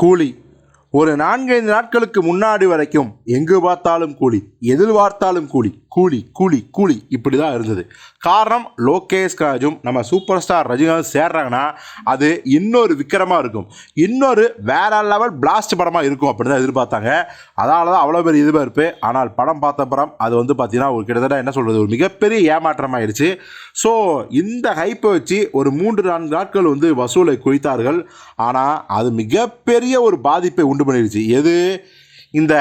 கூலி. ஒரு நான்கைந்து நாட்களுக்கு முன்னாடி வரைக்கும் எங்கு பார்த்தாலும் கூலி எதில் பார்த்தாலும் கூலி கூலி கூலி கூலி இப்படி தான் இருந்தது. காரணம் லோகேஷ் ராஜும் நம்ம சூப்பர் ஸ்டார் ரஜினிகாந்த் சேர்றாங்கன்னா அது இன்னொரு விக்கிரமாக இருக்கும். இன்னொரு வேற லெவல் பிளாஸ்ட் படமாக இருக்கும் அப்படின்னு தான் எதிர்பார்த்தாங்க. அதனால தான் அவ்வளோ பெரிய எதிர்பார்ப்பு. ஆனால் படம் பார்த்த படம் அது வந்து பார்த்தீங்கன்னா ஒரு கிட்டத்தட்ட என்ன சொல்கிறது ஒரு மிகப்பெரிய ஏமாற்றமாயிடுச்சு. ஸோ இந்த ஹைப்பை வச்சு ஒரு மூன்று நான்கு நாட்கள் வந்து வசூலை குவித்தார்கள். ஆனால் அது மிகப்பெரிய ஒரு பாதிப்பை உண்டு பண்ணிடுச்சு எது? இந்த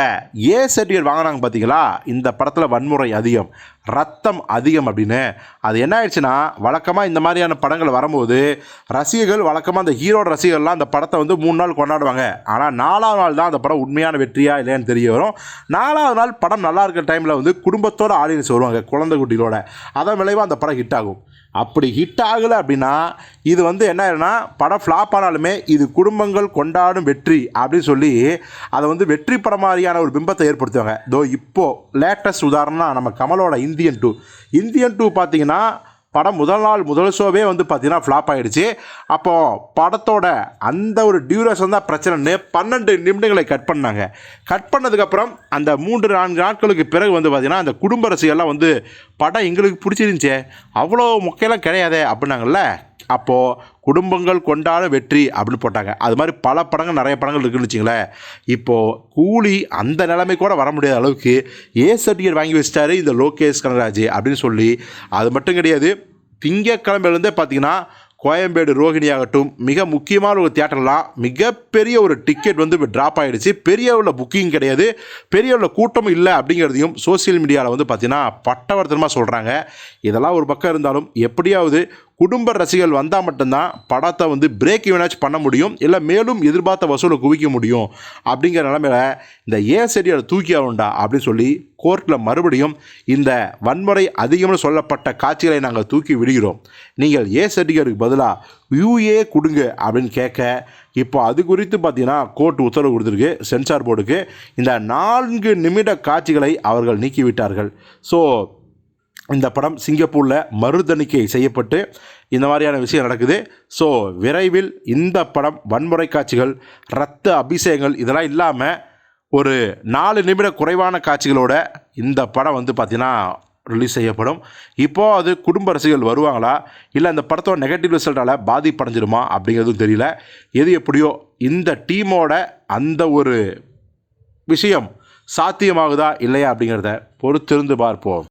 ஏ சர்டிஃபிகேட் வாங்கினாங்க பார்த்தீங்களா இந்த படத்தில் வன்முறை அதிகம் ரத்தம் அதிகம் அப்படின்னு. அது என்ன ஆயிடுச்சுன்னா வழக்கமாக இந்த மாதிரியான படங்கள் வரும்போது ரசிகர்கள் வழக்கமாக அந்த ஹீரோட ரசிகர்கள்லாம் அந்த படத்தை வந்து மூணு நாள் கொண்டாடுவாங்க. ஆனால் நாலாவது நாள் தான் அந்த படம் உண்மையான வெற்றியா இல்லையான்னு தெரிய வரும். நாலாவது நாள் படம் நல்லா இருக்கிற டைமில் வந்து குடும்பத்தோட ஆடியன்ஸ் வருவாங்க குழந்தை குட்டிகளோட. அதன் விளைவாக அந்த படம் ஹிட் ஆகும். அப்படி ஹிட் ஆகலை அப்படின்னா இது வந்து என்ன ஆயிரும்னா படம் ஃப்ளாப் ஆனாலுமே இது குடும்பங்கள் கொண்டாடும் வெற்றி அப்படின்னு சொல்லி அதை வந்து வெற்றி படம் மாதிரியான ஒரு பிம்பத்தை ஏற்படுத்துவாங்க. தோ இப்போது லேட்டஸ்ட் உதாரணம்னா நம்ம கமலோட இந்தியன் டூ இந்தியன் டூ பார்த்தீங்கன்னா படம் முதல் நாள் முதல் ஷோவே வந்து பார்த்தீங்கன்னா ஃப்ளாப் ஆகிடுச்சு அப்போது படத்தோட அந்த ஒரு டியூரேஷன் தான் பிரச்சனைன்னு பன்னெண்டு நிமிடங்களை கட் பண்ணாங்க. கட் பண்ணதுக்கப்புறம் அந்த மூன்று நான்கு நாட்களுக்கு பிறகு வந்து பார்த்திங்கன்னா அந்த குடும்ப ரசிகர்லாம் வந்து படம் எங்களுக்கு பிடிச்சிருந்துச்சே அவ்வளோ முக்கியெல்லாம் கிடையாதே அப்படின்னாங்கல்ல. அப்போது குடும்பங்கள் கொண்டாட வெற்றி அப்படின்னு போட்டாங்க. அது மாதிரி பல படங்கள் நிறைய படங்கள் இருக்குன்னு வச்சுங்களேன். இப்போது கூலி அந்த நிலைமை கூட வர முடியாத அளவுக்கு ஏ சர்டிஃபிகேட் வாங்கி வச்சிட்டாரு இந்த லோகேஷ் கனராஜ் அப்படின்னு சொல்லி. அது மட்டும் கிடையாது திங்கக்கிழமையிலேருந்தே பார்த்தீங்கன்னா கோயம்பேடு ரோகிணி ஆகட்டும் மிக முக்கியமான ஒரு தியேட்டர்லாம் மிகப்பெரிய ஒரு டிக்கெட் வந்து இப்போ ட்ராப் ஆகிடுச்சு பெரிய உள்ள புக்கிங் கிடையாது. பெரிய உள்ள கூட்டமும் இல்லை அப்படிங்கிறதையும் சோசியல் மீடியாவில் வந்து பார்த்தீங்கன்னா பட்டவர்த்தனமாக சொல்கிறாங்க இதெல்லாம் ஒரு பக்கம் இருந்தாலும் எப்படியாவது குடும்ப ரசிகர்கள் வந்தால் மட்டும்தான் படத்தை வந்து பிரேக் ஈவனாச்சும் பண்ண முடியும். இல்லை மேலும் எதிர்பார்த்த வசூலை குவிக்க முடியும். அப்படிங்கிற நிலமையில இந்த ஏ செடியோட தூக்கி ஆகணும்டா அப்படின்னு சொல்லி கோர்ட்டில் மறுபடியும் இந்த வன்முறை அதிகம்னு சொல்லப்பட்ட காட்சிகளை நாங்கள் தூக்கி விடுகிறோம். நீங்கள் ஏ சர்டிஃபிகேட்டுக்கு பதிலாக யூஏ கொடுங்க அப்படின்னு கேட்க இப்போ அது குறித்து பார்த்தீங்கன்னா கோர்ட் உத்தரவு கொடுத்துருக்கு சென்சார் போர்டுக்கு. இந்த நான்கு நிமிட காட்சிகளை அவர்கள் நீக்கிவிட்டார்கள். ஸோ இந்த படம் சிங்கப்பூரில் மறுதணிக்கை செய்யப்பட்டு இந்த மாதிரியான விஷயம் நடக்குது. ஸோ விரைவில் இந்த படம் வன்முறை காட்சிகள் ரத்த அபிஷேகங்கள் இதெல்லாம் இல்லாமல் ஒரு நாலு நிமிட குறைவான காட்சிகளோட இந்த படம் வந்து பார்த்திங்கன்னா ரிலீஸ் செய்யப்படும். இப்போது அது குடும்ப ரசிகர்கள் வருவாங்களா? இல்லை அந்த படத்தோட நெகட்டிவ் ரிசல்ட்டால் பாதிப்படைஞ்சிருமா அப்படிங்கிறதும் தெரியல. எது எப்படியோ இந்த டீமோட அந்த ஒரு விஷயம் சாத்தியமாகுதா? இல்லையா? அப்படிங்கிறத பொறுத்திருந்து பார்ப்போம்.